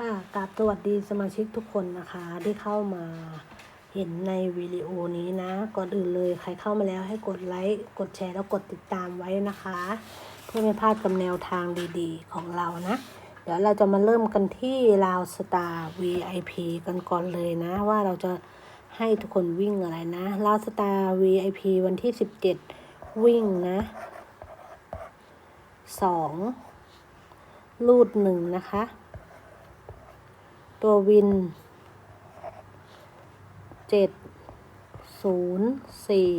ค่ะกราบสวัสดีสมาชิกทุกคนนะคะที่เข้ามาเห็นในวิดีโอนี้นะ ก่อนอื่นเลยใครเข้ามาแล้วให้กดไลค์ กดแชร์แล้วกดติดตามไว้นะคะ เพื่อไม่พลาดกับแนวทางดีๆของเรานะ เดี๋ยวเราจะมาเริ่มกันที่ราวสตาร์ VIP กันก่อนเลยนะ ว่าเราจะให้ทุกคนวิ่งอะไรนะราวสตาร์ VIP วันที่ 17 วิ่งนะสองลูดหนึ่งนะคะ ตัววินเจ็ดศูนย์สี่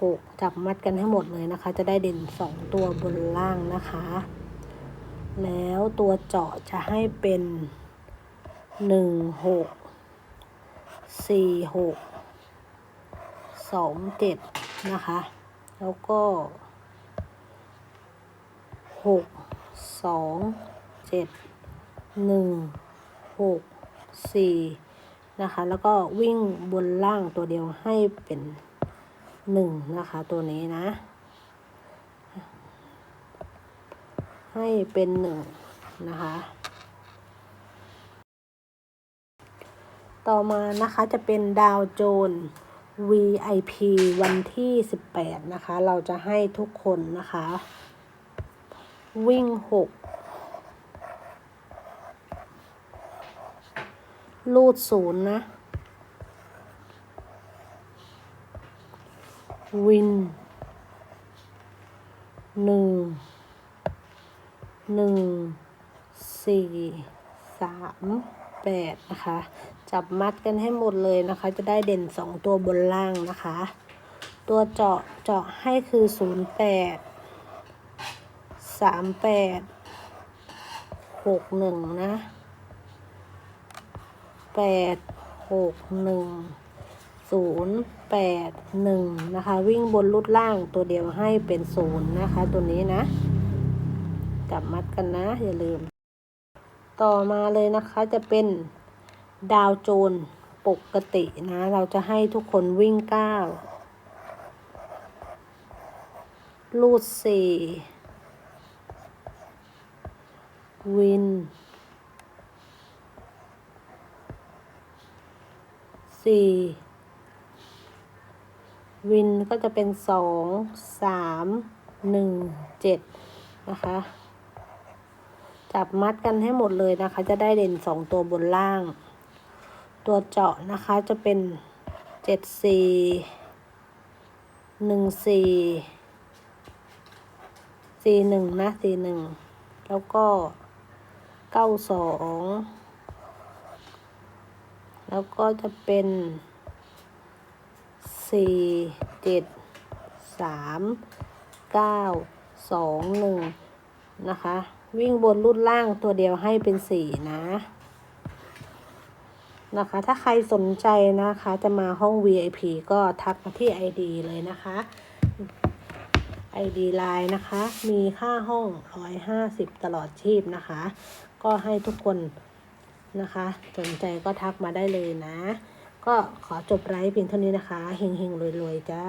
หกจับมัดกันให้หมดเลยนะคะ จะได้เด่นสองตัวบนล่างนะคะ แล้วตัวเจาะจะให้เป็นหนึ่งหกสี่หกสองเจ็ดนะคะ แล้วก็หกสองเจ็ดหนึ่ง 4 นะคะ แล้วก็วิ่งบนล่างตัวเดียวให้เป็น 1 นะคะ ตัวนี้นะ ให้เป็น 1 นะคะ ต่อมานะคะจะเป็นดาวโจน VIP วันที่ 18 นะคะ เราจะให้ทุกคนนะคะ วิ่ง 6 ลูดศูนย์นะ วินหนึ่งหนึ่งสี่สามแปดนะคะ จับมัดกันให้หมดเลยนะคะ จะได้เด่นสองตัวบนล่างนะคะ ตัวเจาะเจาะให้คือศูนย์แปดสามแปดหกหนึ่งนะ แปดหกหนึ่งศูนย์แปดหนึ่งนะคะ วิ่งบนลุดล่างตัวเดียวให้เป็นศูนย์นะคะ ตัวนี้นะจับมัดกันนะอย่าลืม ต่อมาเลยนะคะจะเป็นดาวโจนปกตินะ เราจะให้ทุกคนวิ่งเก้าลูดสี่วิน สี่วินก็จะเป็นสองสามหนึ่งเจ็ดนะคะ จับมัดกันให้หมดเลยนะคะ จะได้เด่นสองตัวบนล่าง ตัวเจาะนะคะจะเป็นเจ็ดสี่หนึ่งสี่สี่หนึ่งนะสี่หนึ่งแล้วก็เก้าสอง แล้วก็จะเป็นสี่เจ็ดสามเก้าสองหนึ่งนะคะ วิ่งบนรุ่นล่างตัวเดียวให้เป็นสี่นะ นะคะ ถ้าใครสนใจนะคะ จะมาห้อง VIP ก็ทักมาที่ ID เลยนะคะ ID ไลน์นะคะ มีค่าห้อง 150 ตลอดชีพนะคะ ก็ให้ทุกคน นะคะ สนใจก็ทักมาได้เลยนะ ก็ขอจบไลฟ์เพียงเท่านี้นะคะเฮงๆรวยๆจ้า